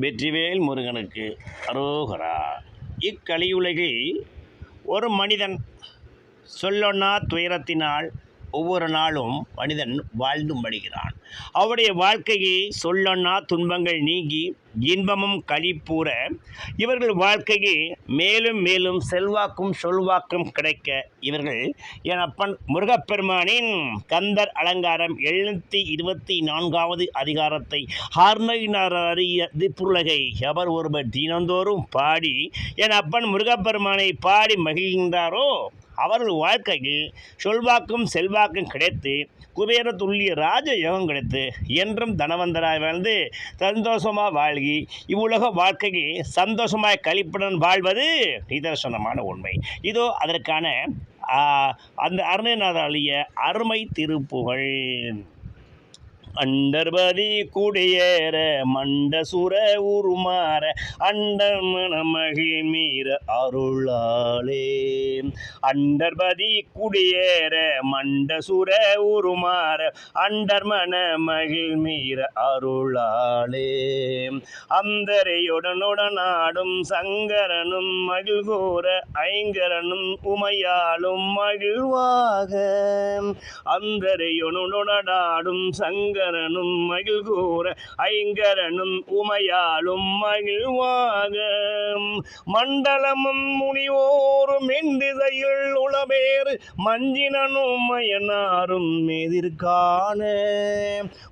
வெற்றிவேல் முருகனுக்கு அரோகரா. இக்கலியுலகில் ஒரு மனிதன் சொல்லொன்னா துயரத்தினால் ஒவ்வொரு நாளும் மனிதன் வாழ்ந்து மடிகிறான். அவருடைய வாழ்க்கையை சொல்லன்னா துன்பங்கள் நீங்கி இன்பமும் களிப்பூர இவர்கள் வாழ்க்கையை மேலும் மேலும் செல்வாக்கும் சொல்வாக்கும் கிடைக்க இவர்கள் என் அப்பன் முருகப்பெருமானின் கந்தர் அலங்காரம் எழுநூற்றி இருபத்தி நான்காவது அதிகாரத்தை ஹார்மையினர் அறிய திப்புலகை எவர் ஒருவர் தினந்தோறும் பாடி என் அப்பன் முருகப்பெருமானை பாடி மகிழ்கின்றாரோ? அவர்கள் வாழ்க்கையில் சொல்வாக்கும் செல்வாக்கும் கிடைத்து குபேர துல்லிய ராஜ யோகம் கிடைத்து என்றும் தனவந்தராய் வாழ்ந்து சந்தோஷமாக வாழ்கி இவ்வுலக வாழ்க்கைக்கு சந்தோஷமாய் கழிப்புடன் வாழ்வது நிதர்சனமான உண்மை. இதோ அதற்கான அந்த அருணநாதாலிய அருமை திருப்புகழ். அண்டர்பதி குடியேற மண்டசுர உருமாற அண்டமன மகிழ்மீற அருளாளே அண்டர்பதி குடியேற மண்டசுர உருமாற அண்டர்மன மகிழ்மீற அருளாளே அந்தரையுடனுடனாடும் சங்கரனும் மகிழ்கூற ஐங்கரனும் உமையாலும் மகிழ்வாக. அந்தரையுடனுடனாடும் சங்கர சங்கரனும் மகிழ்கூற ஐங்கரனும் உமையாலும் மகிழ்வாக. மண்டலமும் முனிவோரும் எந்திசையில் உளவேறு மஞ்சினனும் மயனாரும் எதிர்காண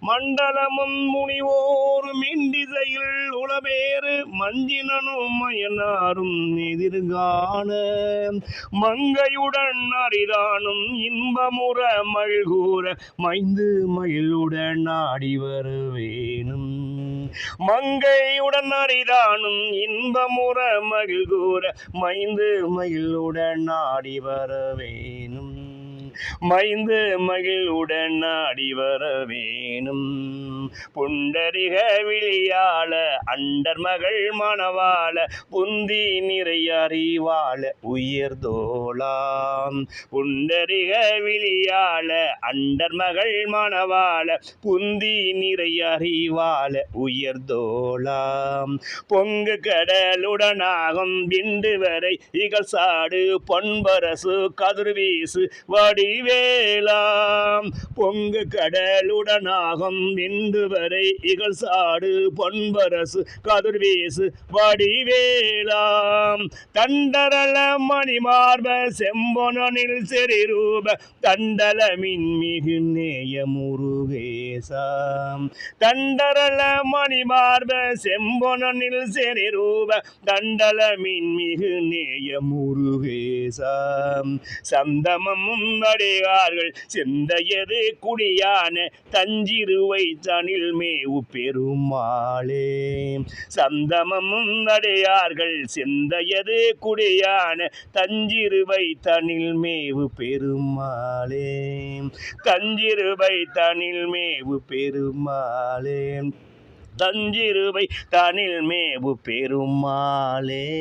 மண்டலமும் முனிவோரும் எந்திசையில் உளவேறு மஞ்சினனும் மயனாரும் எதிர்காண மங்கையுடன் அரிதானும் இன்பமுற மகிழ்கூற மைந்து மகிழுடன் நாடி வருவேனும் மங்கையுடன் அரிதானும் இன்பமுற மகிழ்கூற மைந்து மயிலுடன் நாடி வரவேனும் மைந்து மகிழ்வுடன் ஆடி வரவேனும் புண்டரிக விழியாள அண்டர் மகள் மணவாள புந்தி நிறைய அறிவாள உயர்தோளாம் புண்டரிக விழியாள அண்டர் மகள் மணவாள புந்தி நிறைய அறிவாள உயர்தோளாம் பொங்கு கடலுடனாகும் விண்டு வரை இகழ் சாடு பொன்பரசு கதிர்வீசு வடிவேலாம் பொங்கு கடலுடனாகும் இன்று வரை இகழ் சாடு பொன்பரசு கதிர்வேசு வடிவேலாம் தண்டரல மணிமார்ப செம்பொனில் செறிரூப. தண்டல மின்மிகு நேயமுருகேசாம். தண்டரல மணிமார்ப செம்பொனில் செறிரூப. தண்டல மின்மிகு நேயமுருகேசாம். சந்தமமும் அடையார்கள் சிந்தையது குடியான தஞ்சிருவை தனில் மேவு பெருமாளே. சந்தமமும் அடையார்கள் எது குடியான தஞ்சிருவை தனில் மேவு பெருமாளே. தஞ்சிருவை தனில் மேவு பெருமாளே. தஞ்சிருவை தனில் மேவு பெருமாளே.